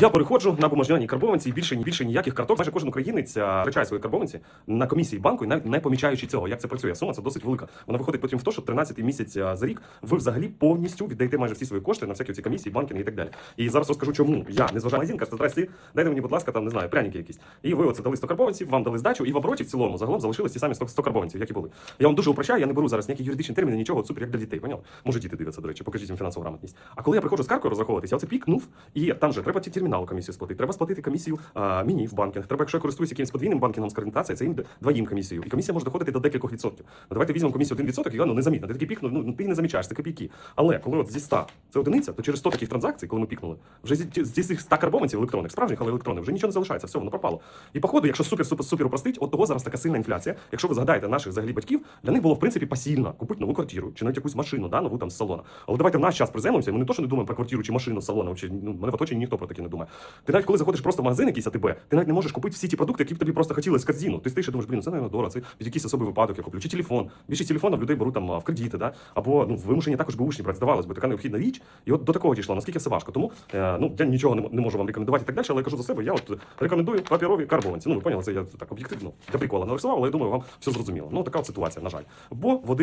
Я переходжу на бумажняній карбованці і більше ні більше ніяких карток. Майже кожен українець втрачає свої карбованці на комісії банку, і навіть не помічаючи цього. Як це працює? Сума це досить велика. Вона виходить потім в те, що 13 місяць за рік ви взагалі повністю віддаєте майже всі свої кошти на всякі ці комісії, банкінги і так далі. І зараз розкажу, чому я не зважаю на зін, кажете, здрасті, дайте мені, будь ласка, там не знаю, пряники якісь. І ви оце дали 100 карбованців, вам дали здачу, і в обороті в цілому загалом залишились ті самі 100, 100 карбованців, які були. Я вам дуже упрощаю, я не беру зараз ніякі юридичні терміни, нічого, супер, як для дітей. Поняв? Може діти дивляться, до речі, покажіть їм фінансову грамотність. А коли я приходжу з каркою розраховуватися, я оце пікнув, і там же треба ті терміналу комісію сплатити, треба сплатити комісію а, мені в банкінг. Треба, якщо я користуюся якимось подвійним банкінгом з координації, це їм двоїм комісію. І комісія може доходити до декількох відсотків. Ну, давайте візьмемо комісію 1%, і воно незамітно. Ти такий пікнув, ну ти не замічаєш, це копійки. Але коли от зі 100 це одиниця, то через 100 таких транзакцій, коли ми пікнули, вже зі, зі цих 100 карбованців електронних, справжніх, але електронних, вже нічого не залишається, все, воно пропало. І походу, якщо супер супер супер упростить, от того зараз така сильна інфляція. Якщо ви згадаєте наших взагалі батьків, для них було в принципі посильно купити нову квартиру чи навіть якусь машину, да, нову там з салона. Але давайте в наш час приземлимося, ми не то, що не думаємо про квартиру чи машину з салоном, чи ну, мене в оточенні ніхто про таке не думає. Ти навіть коли заходиш просто в магазин якийсь АТБ, ти навіть не можеш купити всі ті продукти, які б тобі просто хотілося з корзину. Ти стоїш і думаєш, блін, це навіть дорого, це під якийсь особий випадок я куплю. Чи телефон. Більшість телефонів людей беруть там в кредити, да? або ну, вимушені також бушні брати. Здавалось би, така необхідна річ. І от до такого дійшло, наскільки все важко. Тому е, ну, я нічого не, не можу вам рекомендувати і так далі, але я кажу за себе, я от рекомендую паперові карбованці. Ну, ви поняли, це я так об'єктивно для прикола нарисував, але я думаю, вам все зрозуміло. Ну, така от ситуація, на жаль. Бо води.